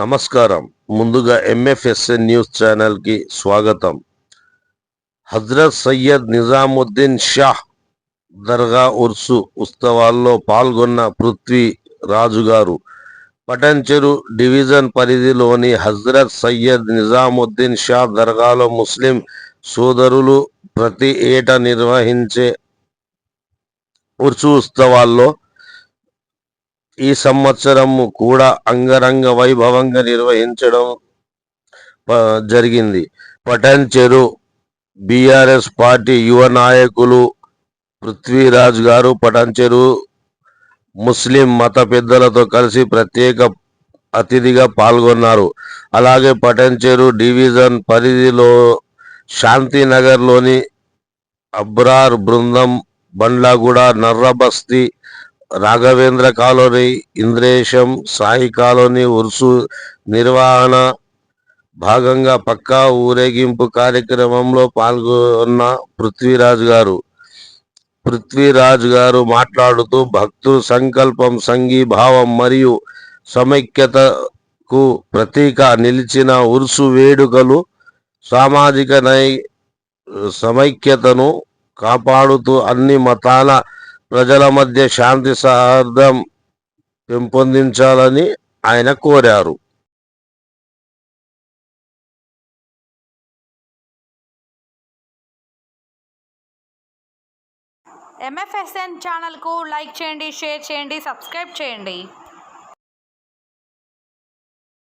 నమస్కారం. ముందుగా ఎంఎఫ్ఎస్ఎన్ న్యూస్ ఛానల్కి స్వాగతం. హజ్రత్ సయ్యద్ నిజాముద్దీన్ షాహ్ దర్గా ఉర్సు ఉత్సవాల్లో పాల్గొన్న పృథ్వీ రాజు గారు పటంచెరు డివిజన్ పరిధిలోని హజ్రత్ సయ్యద్ నిజాముద్దీన్ షా దర్గాలో ముస్లిం సోదరులు ప్రతి ఏటా నిర్వహించే ఉర్సు ఉత్సవాల్లో ఈ సంవత్సరము కూడా అంగరంగ వైభవంగా నిర్వహించడం ప- జరిగింది. పఠన్ చెరు బీఆర్ఎస్ పార్టీ యువ నాయకులు పృథ్వీరాజ్ గారు పఠన్ చెరు ముస్లిం మత పెద్దలతో కలిసి ప్రత్యేక అతిథిగా పాల్గొన్నారు. అలాగే పఠన్ చెరు డివిజన్ పరిధిలో శాంతినగర్లోని అబ్రార్ బృందం బండ్లాగూడ నర్రబస్తీ రాఘవేంద్ర కాలనీ ఇంద్రేశం సాయి కాలనీ ఉర్సు నిర్వహణ భాగంగా పక్కా ఊరేగింపు కార్యక్రమంలో పాల్గొన్న పృథ్వీరాజ్ గారు. పృథ్వీరాజ్ గారు మాట్లాడుతూ భక్తుల సంకల్పం సంఘీభావం మరియు సమైక్యతకు ప్రతీక నిలిచిన ఉర్సు వేడుకలు సామాజిక నై సమైక్యతను కాపాడుతూ అన్ని మతాల ప్రజల మధ్య శాంతి సౌహార్దం పెంపొందించాలని ఆయన కోరారు. ఎంఎఫ్ఎస్ఎన్ ఛానల్కు లైక్ చేయండి షేర్ చేయండి సబ్స్క్రైబ్ చేయండి.